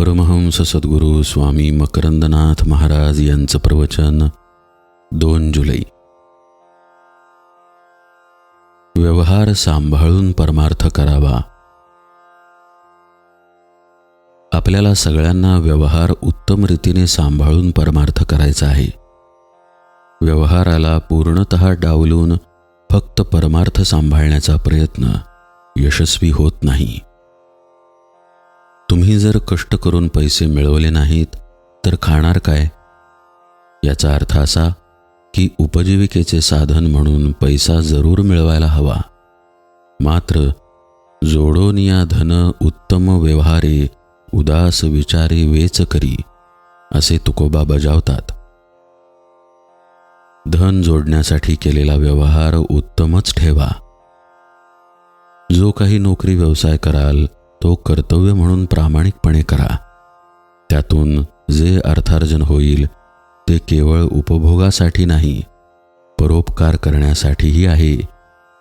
परमहंस सद्गुरू स्वामी मकरंदनाथ महाराज यांचं प्रवचन दोन जुलै. व्यवहार सांभाळून परमार्थ करावा. आपल्याला सगळ्यांना व्यवहार उत्तम रीतीने सांभाळून परमार्थ करायचा आहे. व्यवहाराला पूर्णत डावलून फक्त परमार्थ सांभाळण्याचा प्रयत्न यशस्वी होत नाही. तुम्ही जर कष्ट करून पैसे मिळवले नाहीत तर खाणार काय? याचा अर्थ असा की उपजीविकेचे साधन म्हणून पैसा जरूर मिळवायला हवा. मात्र जोडोनिया धन उत्तम व्यवहारे उदास विचारे वेच करी असे तुकोबा बजावतात. धन जोडण्यासाठी केलेला व्यवहार उत्तमच ठेवा. जो काही नोकरी व्यवसाय कराल तो कर्तव्य म्हणून प्रामाणिकपणे करा. त्यातून जे अर्थार्जन होईल ते केवळ उपभोगासाठी नाही परोपकार करण्यासाठीही आहे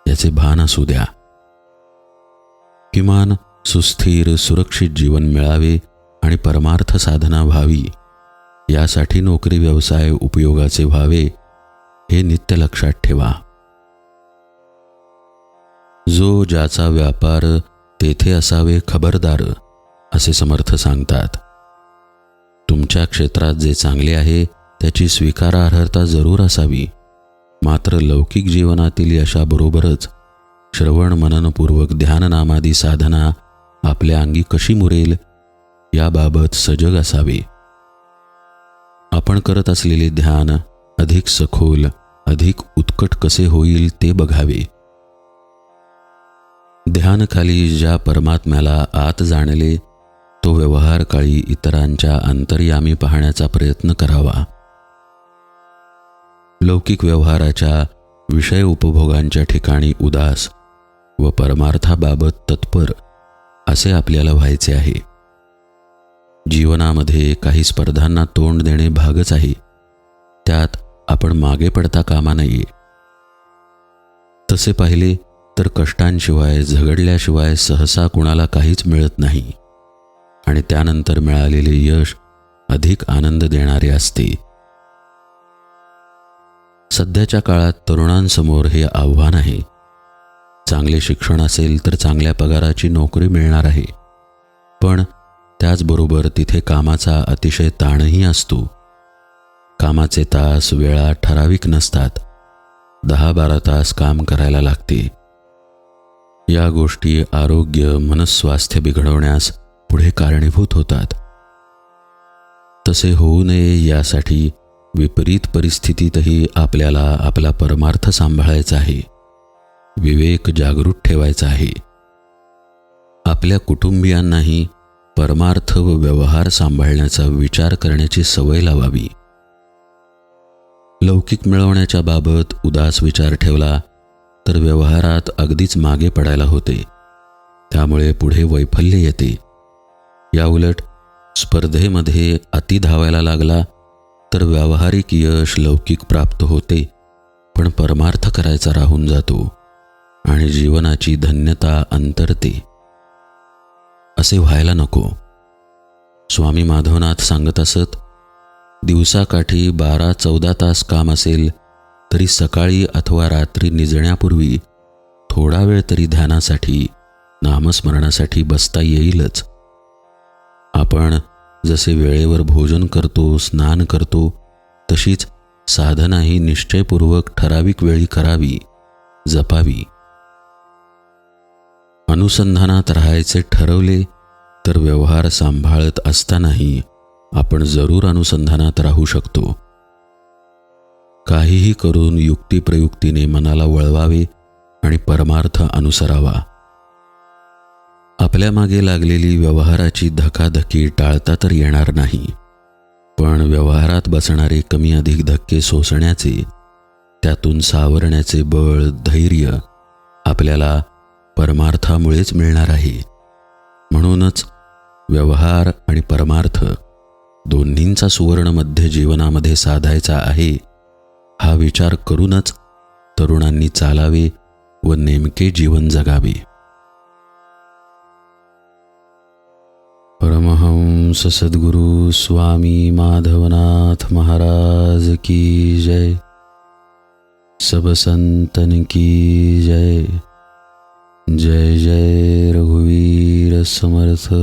याचे भान असू द्या. किमान सुस्थिर सुरक्षित जीवन मिळावे आणि परमार्थ साधना व्हावी. यासाठी नोकरी व्यवसाय उपयोगाचे व्हावे हे नित्य लक्षात ठेवा. जो ज्याचा व्यापार तेथे असावे खबरदार असे समर्थ सांगतात. तुमच्या क्षेत्रात जे चांगले आहे त्याची स्वीकारार्हता जरूर असावी. मात्र लौकिक जीवनातील यशाबरोबरच श्रवण मननपूर्वक ध्याननामादी साधना आपल्या अंगी कशी मुरेल याबाबत सजग असावे. आपण करत असलेले ध्यान अधिक सखोल अधिक उत्कट कसे होईल ते बघावे. ध्यानखाली ज्या परमात्म्याला आत जाणले तो व्यवहार काळी इतरांच्या अंतर्यामी पाहण्याचा प्रयत्न करावा. लौकिक व्यवहाराच्या विषय उपभोगांच्या ठिकाणी उदास व परमार्थाबाबत तत्पर असे आपल्याला व्हायचे आहे. जीवनामध्ये काही स्पर्धांना तोंड देणे भागच आहे. त्यात आपण मागे पडता कामा नये. तसे पाहिले तर कष्टांशिवाय झगडल्याशिवाय सहसा कुणाला काहीच मिळत नाही. आणि त्यानंतर मिळालेले यश अधिक आनंद देणारे असते. सध्याच्या काळात तरुणांसमोर हे आव्हान आहे. चांगले शिक्षण असेल तर चांगल्या पगाराची नोकरी मिळणार आहे. पण त्याचबरोबर तिथे कामाचा अतिशय ताणही असतो. कामाचे तास वेळा ठराविक नसतात. दहा बारा तास काम करायला लागते. या गोष्टी आरोग्य मनस्वास्थ्य बिघडवण्यास पुढे कारणीभूत होतात. तसे होऊ नये यासाठी विपरीत परिस्थितीतही आपल्याला आपला परमार्थ सांभाळायचा आहे. विवेक जागृत ठेवायचा आहे. आपल्या कुटुंबियांनाही परमार्थ व व्यवहार सांभाळण्याचा विचार करण्याची सवय लावावी. लौकिक मिळवण्याच्या बाबत उदास विचार ठेवला तर व्यवहारात अगदीच मागे पडायला होते. त्यामुळे पुढे वैफल्य येते. याउलट स्पर्धेमध्ये अति धावायला लागला तर व्यावहारिक यश लौकिक प्राप्त होते पण परमार्थ करायचा राहून जातो आणि जीवनाची धन्यता अंतरते. असे व्हायला नको. स्वामी माधवनाथ सांगत असत दिवसाकाठी बारा चौदा तास काम असेल तरी सकाळी अथवा रात्री निजण्यापूर्वी थोडा वेळ तरी ध्यानासाठी नामस्मरणासाठी बसता येईलच. आपण जसे वेळेवर भोजन करतो स्नान करतो तशीच साधनाही निश्चयपूर्वक ठराविक वेळी करावी जपावी. अनुसंधानात राहायचे ठरवले तर व्यवहार सांभाळत असतानाही आपण जरूर अनुसंधानात राहू शकतो. काहीही करून युक्तिप्रयुक्तीने मनाला वळवावे आणि परमार्थ अनुसरावा. आपल्या मागे लागलेली व्यवहाराची धकाधकी टाळता तर येणार नाही पण व्यवहारात बसणारे कमी अधिक धक्के सोसण्याचे त्यातून सावरण्याचे बळ धैर्य आपल्याला परमार्थामुळेच मिळणार आहे. म्हणूनच व्यवहार आणि परमार्थ दोन्हींचा सुवर्ण मध्य जीवनामध्ये साधायचा आहे हा विचार करूनच तरुणांनी चालावे व नेमके जीवन जगावे. परमहंस सद्गुरु स्वामी माधवनाथ महाराज की जय. सब संतन की जय. जय जय रघुवीर समर्थ.